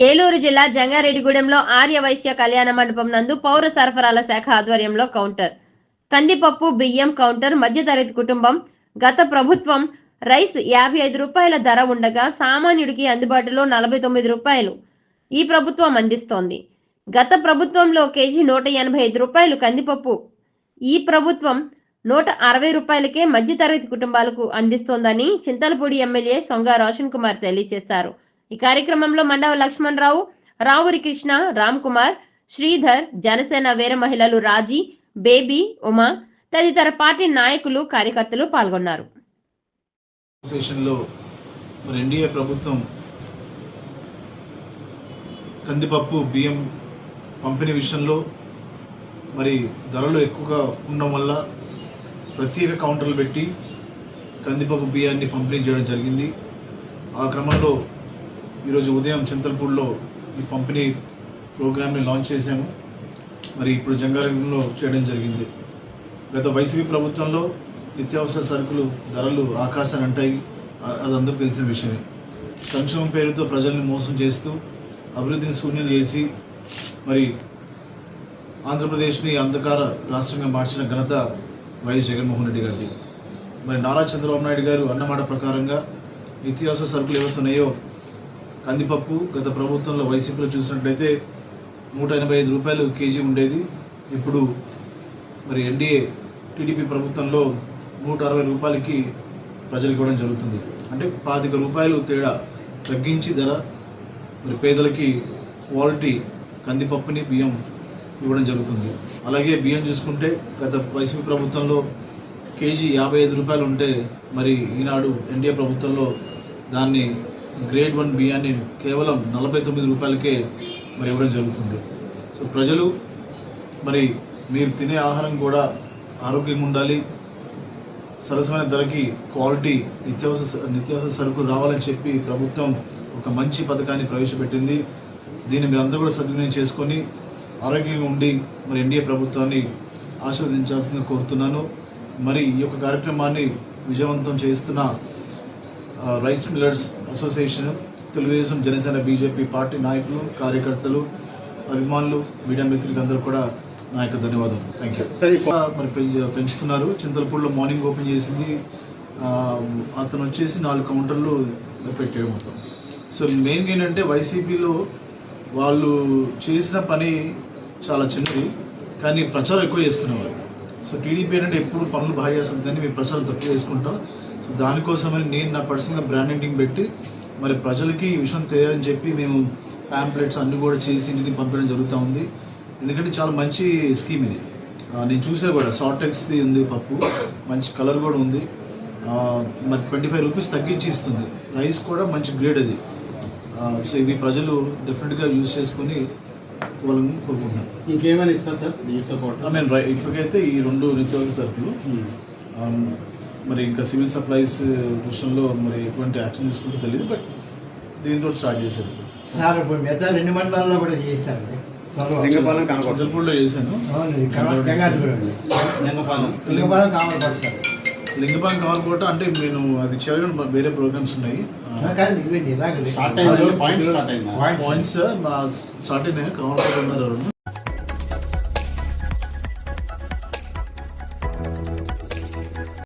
ఏలూరు జిల్లా జంగారెడ్డిగూడెంలో ఆర్య వైశ్య కళ్యాణ మండపం నందు పౌర సరఫరాల శాఖ ఆధ్వర్యంలో కౌంటర్. కందిపప్పు బియ్యం కౌంటర్ మధ్యతరగతి కుటుంబం గత ప్రభుత్వం రైస్ యాభై ఐదు రూపాయల ధర ఉండగా సామాన్యుడికి అందుబాటులో నలభై తొమ్మిది రూపాయలు. ఈ ప్రభుత్వం అందిస్తోంది. గత ప్రభుత్వంలో కేజీ నూట ఎనభై ఐదు రూపాయలు కందిపప్పు. ఈ ప్రభుత్వం నూట అరవై రూపాయలకే మధ్యతరగతి కుటుంబాలకు అందిస్తోందని చింతలపూడి ఎమ్మెల్యే సొంగ రోషన్ కుమార్ తెలియజేశారు. ఈ కార్యక్రమంలో మండవ లక్ష్మణ్ రావు రావురి కృష్ణ రామ్ కుమార్ శ్రీధర్ జనసేన వీర మహిళలు రాజీ బేబీ ఉమా తదితర పార్టీ నాయకులు కార్యకర్తలు పాల్గొన్నారు. ఎన్డీఏ ప్రభుత్వం కందిపప్పు బియ్యం పంపిణీ విషయంలో మరి ధరలు ఎక్కువగా ఉండడం వల్ల ప్రత్యేక కౌంటర్లు పెట్టి కందిపప్పు బియ్యాన్ని పంపిణీ చేయడం జరిగింది. ఆ క్రమంలో ఈరోజు ఉదయం చింతల్పూడిలో ఈ పంపిణీ ప్రోగ్రామ్ని లాంచ్ చేశాము. మరి ఇప్పుడు జంగారంగంలో చేయడం జరిగింది. గత వైసీపీ ప్రభుత్వంలో నిత్యావసర సరుకులు ధరలు ఆకాశాన్ని అంటాయి. అది అందరూ తెలిసిన విషయమే. సంక్షేమం పేరుతో ప్రజల్ని మోసం చేస్తూ అభివృద్ధిని శూన్యం చేసి మరి ఆంధ్రప్రదేశ్ని అంధకార రాష్ట్రంగా మార్చిన ఘనత వైఎస్ జగన్మోహన్ రెడ్డి గారిది. మరి నారా చంద్రబాబు నాయుడు గారు అన్నమాట ప్రకారంగా నిత్యావసర సరుకులు ఏవైతున్నాయో కందిపప్పు గత ప్రభుత్వంలో వైసీపీలో చూసినట్లయితే నూట ఎనభై ఐదు రూపాయలు కేజీ ఉండేది. ఇప్పుడు మరి ఎన్డీఏ టీడీపీ ప్రభుత్వంలో నూట అరవై రూపాయలకి ప్రజలకు ఇవ్వడం జరుగుతుంది. అంటే పాతిక రూపాయలు తేడా తగ్గించి ధర మరి పేదలకి క్వాలిటీ కందిపప్పుని బియ్యం ఇవ్వడం జరుగుతుంది. అలాగే బియ్యం చూసుకుంటే గత వైసీపీ ప్రభుత్వంలో కేజీ యాభై ఐదు రూపాయలు ఉంటే మరి ఈనాడు ఎన్డీఏ ప్రభుత్వంలో దాన్ని గ్రేడ్ వన్ బియ్యాన్ని కేవలం నలభై తొమ్మిది రూపాయలకే మరి ఇవ్వడం జరుగుతుంది. సో ప్రజలు మరి మీరు తినే ఆహారం కూడా ఆరోగ్యంగా ఉండాలి. సరసమైన ధరకి క్వాలిటీ నిత్యావసర స- నిత్యావసర సరుకులు రావాలని చెప్పి ప్రభుత్వం ఒక మంచి పథకాన్ని ప్రవేశపెట్టింది. దీన్ని మీరు అందరూ కూడా సద్వినియోగం చేసుకొని ఆరోగ్యంగా ఉండి మరి ఎన్డీఏ ప్రభుత్వాన్ని ఆశీర్వదించాల్సిందిగా కోరుతున్నాను. మరి ఈ యొక్క కార్యక్రమాన్ని విజయవంతం చేస్తున్న rice millers association Telugu Desam Janasena BJP party నాయకులు కార్యకర్తలు అభిమానులు మీడియా మిత్రులకు అందరూ కూడా నా యొక్క ధన్యవాదాలు థ్యాంక్ యూ సరే మరి పెంచ- పెంచుతున్నారు. చింతలపూడిలో మార్నింగ్ ఓపెన్ చేసింది. అతను వచ్చేసి నాలుగు కౌంటర్లు పెట్టాడు మొత్తం. సో మెయిన్గా ఏంటంటే వైసీపీలో వాళ్ళు చేసిన పని చాలా చిన్నది కానీ ప్రచారం ఎక్కువ చేసుకునేవారు సో టీడీపీ ఏంటంటే ఎప్పుడు పనులు బాగా చేస్తుంది కానీ మేము ప్రచారం తక్కువ చేసుకుంటాం. దానికోసమని నేను నా పర్సనల్గా బ్రాండింగ్ పెట్టి మరి ప్రజలకి ఈ విషయం తెలియాలని చెప్పి మేము ప్యాంప్లెట్స్ అన్ని కూడా చేసి ఇంటికి పంపించడం జరుగుతూ ఉంది. ఎందుకంటే చాలా మంచి స్కీమ్ ఇది. నేను చూసా కూడా షార్టెక్స్ది ఉంది పప్పు మంచి కలర్ కూడా ఉంది. మరి ట్వంటీ ఫైవ్ రూపీస్ తగ్గించి ఇస్తుంది. రైస్ కూడా మంచి గ్రేడ్ అది. సో ఇవి ప్రజలు డెఫినెట్గా యూజ్ చేసుకొని వాళ్ళని కోరుకుంటున్నాను ఇంకేమైనా ఇస్తారు సార్? దీంతో పాటు. రై- ఇప్పటికైతే ఈ రెండు నిత్యావసర సరుకులు. మరి ఇంకా సివిల్ సప్లైస్ విషయంలో మరి ఎటువంటి యాక్షన్ తీసుకుంటే తెలియదు బట్ దీంతో స్టార్ట్ చేశారు. సార్ ఇప్పుడు మిగతా రెండు మండలాల్లో కూడా త్వరలో. లింగపాలెం చంద్రపూడిలో చేశాను. లింగపాలెం. లింగపాలెం కావాలి సార్. లింగపాలెం అంటే నేను అది చేయడం వేరే ప్రోగ్రామ్స్ ఉన్నాయి. పాయింట్స్. స్టార్ట్ అయినాయి. కావాలనుకుంటున్నారు